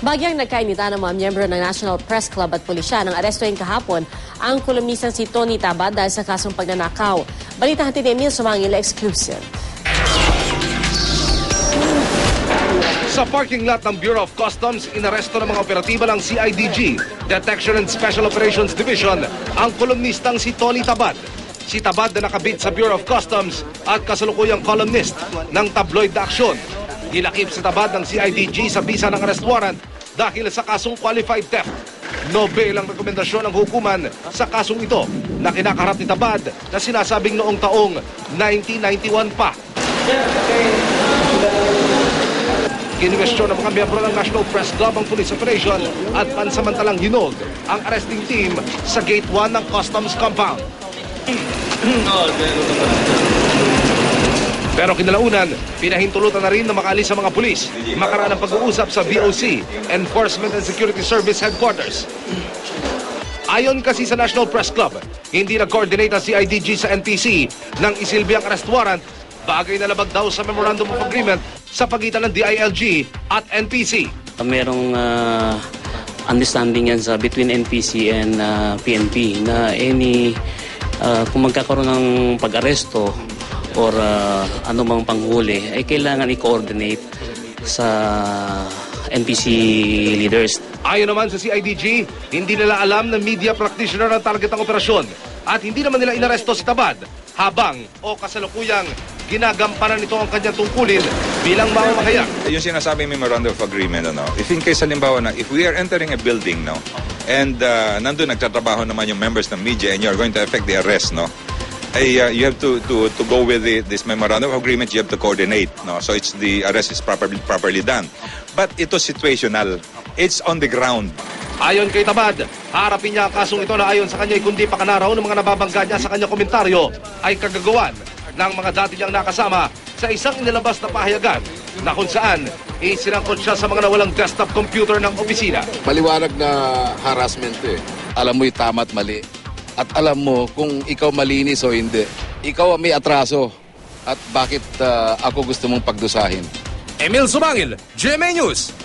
Bagyang nagkainita ng mga miyembro ng National Press Club at pulisya nang arestuhin kahapon ang kolumnistang si Tony Taba dahil sa kasong pagnanakaw. Balita hatid ni Emil Sumangil exclusive. Sa parking lot ng Bureau of Customs, inaresto ng mga operatiba ng CIDG, Detection and Special Operations Division, ang kolumnistang si Tony Tabad. Si Tabad na nakabit sa Bureau of Customs at kasalukuyang columnist ng tabloid na aksyon. Nilakip sa Tabad ng CIDG sa bisa ng arrest warrant dahil sa kasong qualified theft. Nobel ang rekomendasyon ng hukuman sa kasong ito na kinakaharap ni Tabad na sinasabing noong taong 1991 pa. Kinwestiyon ng mga miyembro ng National Press Club ang police operation at pansamantalang hinog ang arresting team sa Gate 1 ng Customs Compound. Pero kinalaunan, pinahintulutan na rin na makaalis sa mga pulis makaraan ng pag-uusap sa VOC, Enforcement and Security Service Headquarters. Ayon kasi sa National Press Club, hindi nag-coordinate ang CIDG sa NPC nang isilbi ang arrest warrant bagay na labag daw sa Memorandum of Agreement sa pagitan ng DILG at NPC. Merong ah, understanding yan sa between NPC and ah, PNP na any ah, kung magkakaroon ng pag-aresto or ah, anumang panghuli ay kailangan i-coordinate sa NPC leaders. Ayon naman sa CIDG, hindi nila alam na media practitioner ang target ng operasyon at hindi naman nila inaresto si Tabad habang o kasalukuyang ginagampanan nito ang kanyang tungkulin bilang mamamahayag. Yung sinasabi memorandum of agreement, ano, if in case halimbawa na, if we are entering a building, no, and uh, nandun nagtatrabaho naman yung members ng media and you are going to affect the arrest, no, ay uh, you have to to to go with the, this memorandum of agreement, you have to coordinate, no, so it's the arrest is properly properly done. But ito situational. It's on the ground. Ayon kay Tabad, harapin niya ang kasong ito na ayon sa kanya ay kundi pakanaraw ng mga nababangga niya sa kanyang komentaryo ay kagagawan ng mga dati niyang nakasama sa isang inilabas na pahayagan na kung saan isinangkot siya sa mga nawalang desktop computer ng opisina. maliwanag na harassment eh. Alam mo yung tama at mali. At alam mo kung ikaw malinis o hindi. Ikaw ang may atraso. At bakit ah, ako gusto mong pagdusahin. Emil Sumangil, GMA News.